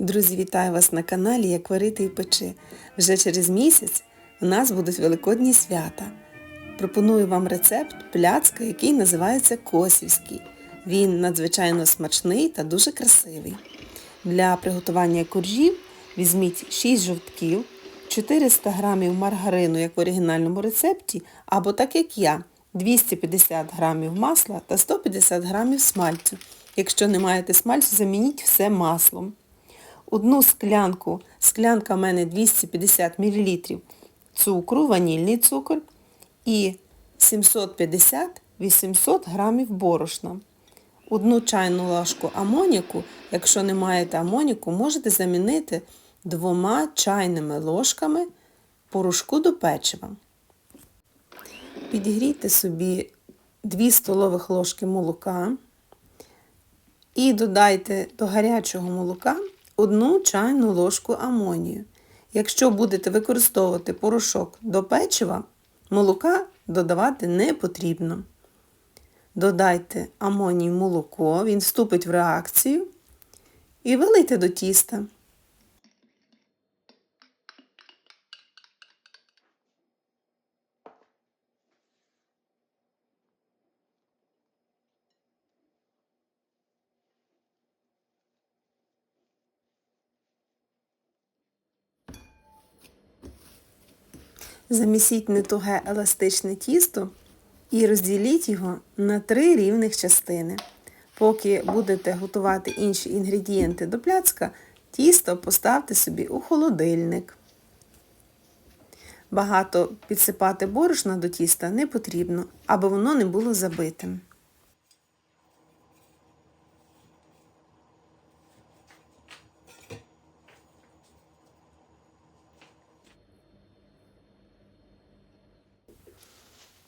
Друзі, вітаю вас на каналі Як варити і печи. Вже через місяць у нас будуть великодні свята. Пропоную вам рецепт пляцка, який називається косівський. Він надзвичайно смачний та дуже красивий. Для приготування коржів візьміть 6 жовтків, 400 г маргарину, як в оригінальному рецепті, або так як я, 250 г масла та 150 г смальцю. Якщо не маєте смальцю, замініть все маслом. Одну склянку, склянка в мене 250 мл цукру, ванільний цукор і 750-800 г борошна. Одну чайну ложку амоніку, якщо не маєте амоніку, можете замінити двома чайними ложками порошку до печива. Підігрійте собі 2 столових ложки молока і додайте до гарячого молока одну чайну ложку амонію. Якщо будете використовувати порошок до печива, молока додавати не потрібно. Додайте амоній молоко, він вступить в реакцію і вилийте до тіста. Замісіть нетуге еластичне тісто і розділіть його на три рівних частини. Поки будете готувати інші інгредієнти до пляцка, тісто поставте собі у холодильник. Багато підсипати борошна до тіста не потрібно, аби воно не було забитим.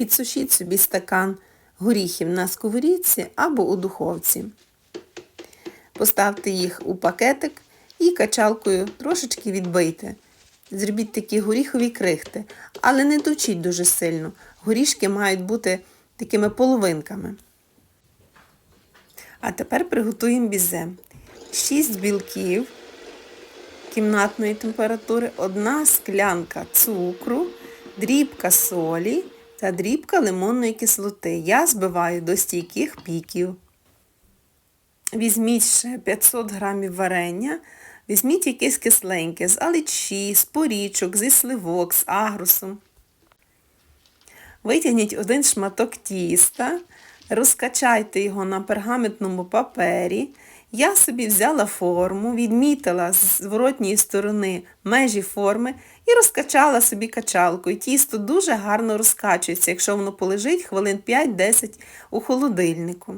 Підсушіть собі стакан горіхів на сковорідці або у духовці. Поставте їх у пакетик і качалкою трошечки відбийте. Зробіть такі горіхові крихти, але не точіть дуже сильно. Горішки мають бути такими половинками. А тепер приготуємо бізе. 6 білків кімнатної температури, одна склянка цукру, дрібка солі та дрібка лимонної кислоти. Я збиваю до стійких піків. Візьміть ще 500 грамів варення, візьміть якесь кисленьке з аличі, з порічок, зі сливок, з агрусом. Витягніть один шматок тіста, розкачайте його на пергаментному папері. Я собі взяла форму, відмітила з зворотньої сторони межі форми і розкачала собі качалкою. Тісто дуже гарно розкачується, якщо воно полежить хвилин 5-10 у холодильнику.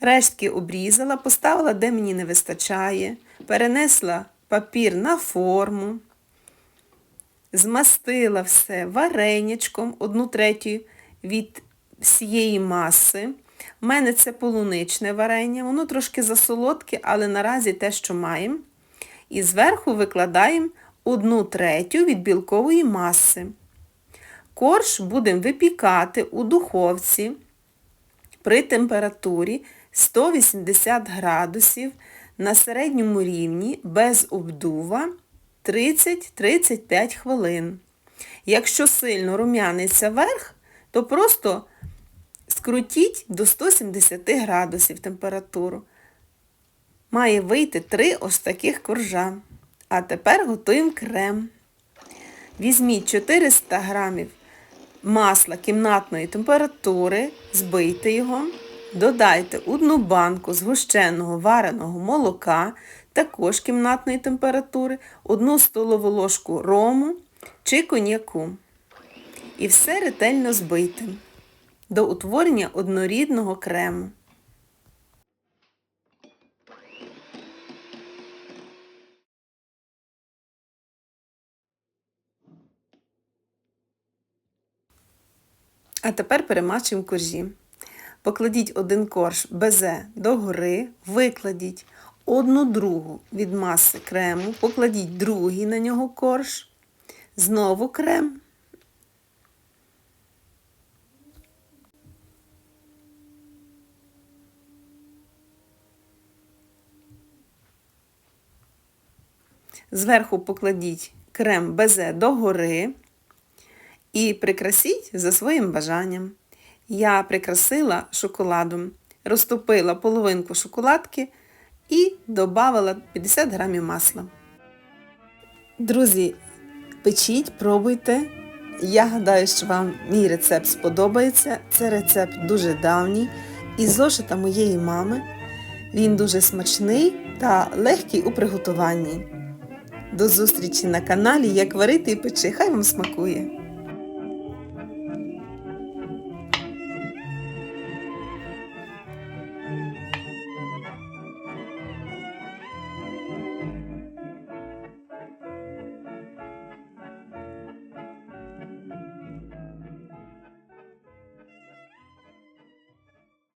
Рештки обрізала, поставила, де мені не вистачає, перенесла папір на форму, змастила все варенячком, одну третю від всієї маси. У мене це полуничне варення, воно трошки засолодке, але наразі те, що маємо. І зверху викладаємо одну третю від білкової маси. Корж будемо випікати у духовці при температурі 180 градусів на середньому рівні без обдува 30-35 хвилин. Якщо сильно рум'яниться верх, то просто скрутіть до 170 градусів температуру. Має вийти 3 ось таких коржа. А тепер готуємо крем. Візьміть 400 грамів масла кімнатної температури, збийте його, додайте одну банку згущеного вареного молока, також кімнатної температури, одну столову ложку рому чи коньяку. І все ретельно збийте до утворення однорідного крему. А тепер перемачуємо коржі. Покладіть один корж безе догори, викладіть одну другу від маси крему, покладіть другий на нього корж, знову крем. Зверху покладіть крем безе догори і прикрасіть за своїм бажанням. Я прикрасила шоколадом, розтопила половинку шоколадки і додавала 50 грамів масла. Друзі, печіть, пробуйте. Я гадаю, що вам мій рецепт сподобається. Це рецепт дуже давній із зошита моєї мами. Він дуже смачний та легкий у приготуванні. До зустрічі на каналі Як варити і печи. Хай вам смакує!